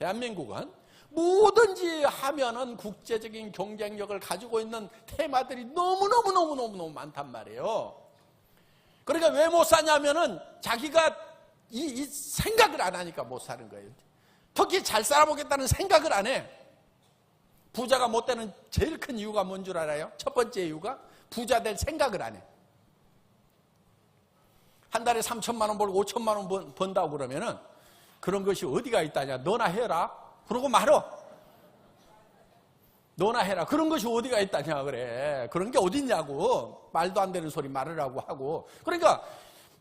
대한민국은 뭐든지 하면은 국제적인 경쟁력을 가지고 있는 테마들이 너무너무너무너무너무 많단 말이에요. 그러니까 왜 못 사냐면은 자기가 이, 이 생각을 안 하니까 못 사는 거예요. 특히 잘 살아보겠다는 생각을 안 해. 부자가 못 되는 제일 큰 이유가 뭔 줄 알아요? 첫 번째 이유가 부자 될 생각을 안 해. 한 달에 3천만 원 벌고 5천만 원 번- 번다고 그러면은 그런 것이 어디가 있다냐? 너나 해라. 그러고 말어. 너나 해라. 그런 것이 어디가 있다냐 그래. 그런 게 어딨냐고. 말도 안 되는 소리 말으라고 하고. 그러니까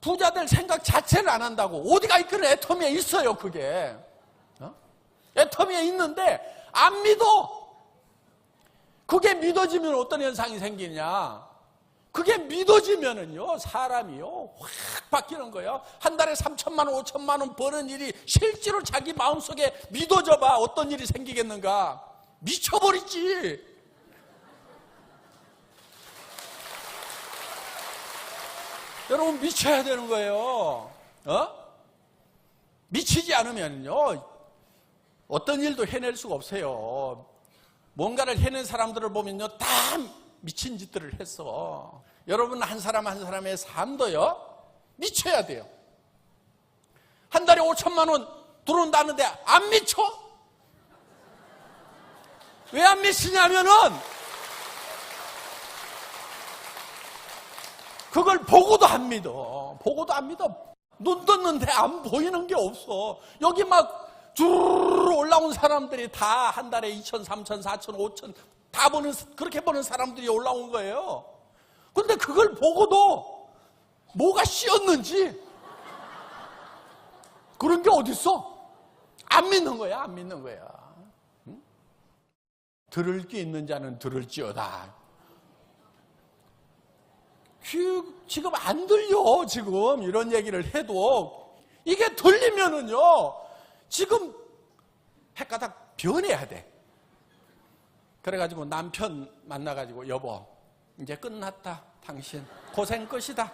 부자들 생각 자체를 안 한다고. 어디가 있거든 애터미에 있어요 그게. 어? 애터미에 있는데 안 믿어. 그게 믿어지면 어떤 현상이 생기냐? 그게 믿어지면은요, 사람이요, 확 바뀌는 거예요. 한 달에 3천만 원, 5천만 원 버는 일이 실제로 자기 마음속에 믿어져 봐. 어떤 일이 생기겠는가? 미쳐버리지. 여러분, 미쳐야 되는 거예요. 어? 미치지 않으면요, 어떤 일도 해낼 수가 없어요. 뭔가를 해낸 사람들을 보면요, 다 미친 짓들을 했어. 여러분, 한 사람 한 사람의 삶도요, 미쳐야 돼요. 한 달에 5천만 원 들어온다는데 안 미쳐? 왜 안 미치냐면은, 그걸 보고도 안 믿어. 보고도 안 믿어. 눈 떴는데 안 보이는 게 없어. 여기 막쭉 올라온 사람들이 다 한 달에 2천, 3천, 4천, 5천 다 보는 그렇게 보는 사람들이 올라온 거예요. 근데 그걸 보고도 뭐가 씌었는지 그런 게 어딨어? 안 믿는 거야, 안 믿는 거야. 응? 들을 게 있는 자는 들을지어다. 귀 지금 안 들려 지금 이런 얘기를 해도 이게 들리면은요 지금 헷가닥 변해야 돼 그래가지고 남편 만나가지고 여보 이제 끝났다 당신 고생 끝이다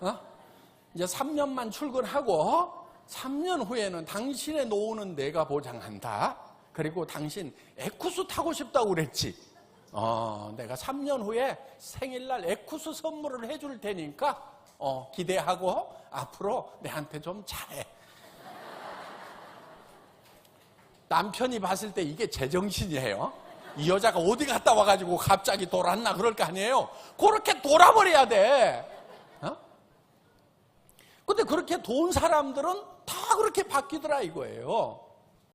어? 이제 3년만 출근하고 3년 후에는 당신의 노후는 내가 보장한다 그리고 당신 에쿠스 타고 싶다고 그랬지 어, 내가 3년 후에 생일날 에쿠스 선물을 해줄 테니까 어, 기대하고 앞으로 내한테 좀 잘해. 남편이 봤을 때 이게 제정신이에요. 이 여자가 어디 갔다 와가지고 갑자기 돌았나 그럴 거 아니에요. 그렇게 돌아버려야 돼. 어? 근데 그렇게 돈 사람들은 다 그렇게 바뀌더라 이거예요.